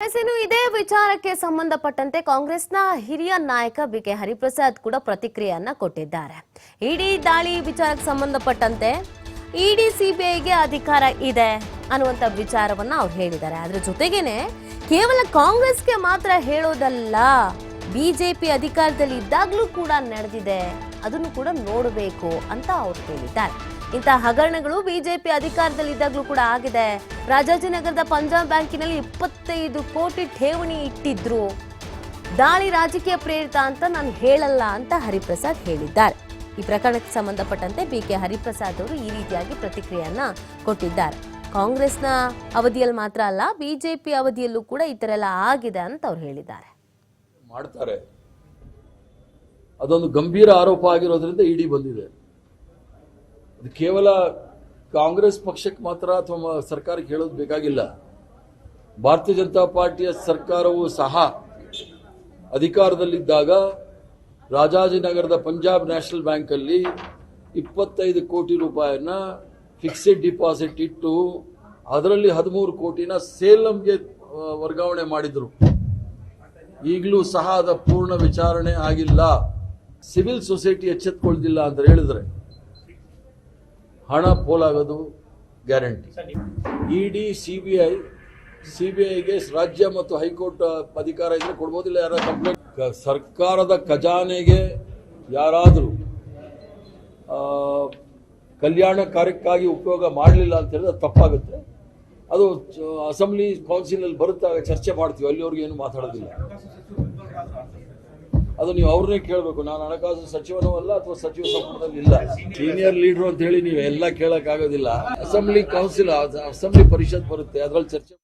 ಇನ್ನು ಇದೇ ವಿಚಾರಕ್ಕೆ ಸಂಬಂಧಪಟ್ಟಂತೆ ಕಾಂಗ್ರೆಸ್ನ ಹಿರಿಯ ನಾಯಕ ಬಿ ಕೆ ಹರಿಪ್ರಸಾದ್ ಕೂಡ ಪ್ರತಿಕ್ರಿಯೆಯನ್ನ ಕೊಟ್ಟಿದ್ದಾರೆ. ಇಡೀ ದಾಳಿ ವಿಚಾರಕ್ಕೆ ಸಂಬಂಧಪಟ್ಟಂತೆ ಇಡಿ ಸಿಬಿಐಗೆ ಅಧಿಕಾರ ಇದೆ ಅನ್ನುವಂತ ವಿಚಾರವನ್ನ ಅವ್ರು ಹೇಳಿದ್ದಾರೆ. ಅದ್ರ ಜೊತೆಗೇನೆ ಕೇವಲ ಕಾಂಗ್ರೆಸ್ಗೆ ಮಾತ್ರ ಹೇಳೋದಲ್ಲ, ಬಿಜೆಪಿ ಅಧಿಕಾರದಲ್ಲಿ ಇದ್ದಾಗಲೂ ಕೂಡ ನಡೆದಿದೆ. ಅದನ್ನು ಕೂಡ ನೋಡಬೇಕು ಅಂತ ಅವ್ರು ಹೇಳಿದ್ದಾರೆ. ಇಂತಹ ಹಗರಣಗಳು ಬಿಜೆಪಿ ಅಧಿಕಾರದಲ್ಲಿದ್ದಾಗಲೂ ಕೂಡ ಆಗಿದೆ. ರಾಜಾಜಿನಗರದ ಪಂಜಾಬ್ ಬ್ಯಾಂಕಿನಲ್ಲಿ ಇಪ್ಪತ್ತೈದು ಕೋಟಿ ಠೇವಣಿ ಇಟ್ಟಿದ್ರು. ದಾಳಿ ರಾಜಕೀಯ ಪ್ರೇರಿತ ಅಂತ ನಾನು ಹೇಳಲ್ಲ ಅಂತ ಹರಿಪ್ರಸಾದ್ ಹೇಳಿದ್ದಾರೆ. ಈ ಪ್ರಕರಣಕ್ಕೆ ಸಂಬಂಧಪಟ್ಟಂತೆ ಬಿ ಕೆ ಹರಿಪ್ರಸಾದ್ ಅವರು ಈ ರೀತಿಯಾಗಿ ಪ್ರತಿಕ್ರಿಯೆಯನ್ನ ಕೊಟ್ಟಿದ್ದಾರೆ. ಕಾಂಗ್ರೆಸ್ನ ಅವಧಿಯಲ್ಲಿ ಮಾತ್ರ ಅಲ್ಲ, ಬಿಜೆಪಿ ಅವಧಿಯಲ್ಲೂ ಕೂಡ ಈ ತರ ಎಲ್ಲ ಆಗಿದೆ ಅಂತ ಅವ್ರು ಹೇಳಿದ್ದಾರೆ. ಮಾಡ್ತಾರೆ. ಅದೊಂದು ಗಂಭೀರ ಆರೋಪ ಆಗಿರೋದ್ರಿಂದ ಇಡಿ ಬಂದಿದೆ. ಅದು ಕೇವಲ ಕಾಂಗ್ರೆಸ್ ಪಕ್ಷಕ್ಕೆ ಮಾತ್ರ ಅಥವಾ ಸರ್ಕಾರಕ್ಕೆ ಹೇಳೋದು ಬೇಕಾಗಿಲ್ಲ. ಭಾರತೀಯ ಜನತಾ ಪಾರ್ಟಿಯ ಸರ್ಕಾರವು ಸಹ ಅಧಿಕಾರದಲ್ಲಿದ್ದಾಗ ರಾಜಾಜಿನಗರದ ಪಂಜಾಬ್ ನ್ಯಾಷನಲ್ ಬ್ಯಾಂಕಲ್ಲಿ ಇಪ್ಪತ್ತೈದು ಕೋಟಿ ರೂಪಾಯಿಯನ್ನ ಫಿಕ್ಸೆಡ್ ಡಿಪಾಸಿಟ್ ಇಟ್ಟು ಅದರಲ್ಲಿ ಹದಿಮೂರು ಕೋಟಿನ ಸೇಲಂಗೆ ವರ್ಗಾವಣೆ ಮಾಡಿದ್ರು. ಈಗಲೂ ಸಹ ಅದ ಪೂರ್ಣ ವಿಚಾರಣೆ ಆಗಿಲ್ಲ. ಸಿವಿಲ್ ಸೊಸೈಟಿ ಎಚ್ಚೆತ್ಕೊಳ್ದಿಲ್ಲ ಅಂತ ಹೇಳಿದ್ರೆ. ಹಣ ಪೋಲಾಗೋದು ಗ್ಯಾರಂಟಿ. ಇಡಿ ಬಿ ಐಗೆ ರಾಜ್ಯ ಮತ್ತು ಹೈಕೋರ್ಟ್ ಅಧಿಕಾರ ಇದ್ರೆ ಕೊಡ್ಬೋದಿಲ್ಲ ಯಾರ ಕಂಪ್ಲೇಂಟ್? ಸರ್ಕಾರದ ಖಜಾನೆಗೆ ಯಾರಾದರೂ ಕಲ್ಯಾಣ ಕಾರ್ಯಕ್ಕಾಗಿ ಉಪಯೋಗ ಮಾಡಲಿಲ್ಲ ಅಂತ ಹೇಳಿದ್ರೆ ಅದು ತಪ್ಪಾಗುತ್ತೆ. ಅದು ಅಸೆಂಬ್ಲಿ ಕೌನ್ಸಿಲ್ ಬರುತ್ತಾಗ ಚರ್ಚೆ ಮಾಡ್ತೀವಿ ಅಲ್ಲಿವರೆಗೂ ಏನು ಮಾತಾಡೋದಿಲ್ಲ. ಅದು ನೀವು ಅವ್ರನ್ನೇ ಕೇಳಬೇಕು. ನಾನು ಹಣಕಾಸು ಸಚಿವನೂ ಅಲ್ಲ ಅಥವಾ ಸಚಿವ ಸಂಪುಟದಲ್ಲಿ ಇಲ್ಲ. ಸೀನಿಯರ್ ಲೀಡರ್ ಅಂತ ಹೇಳಿ ನೀವು ಎಲ್ಲ ಕೇಳಕ್ ಆಗೋದಿಲ್ಲ ಅಸೆಂಬ್ಲಿ ಕೌನ್ಸಿಲ್ ಅಸೆಂಬ್ಲಿ ಪರಿಷತ್ ಬರುತ್ತೆ. ಅದ್ರಲ್ಲಿ ಚರ್ಚೆ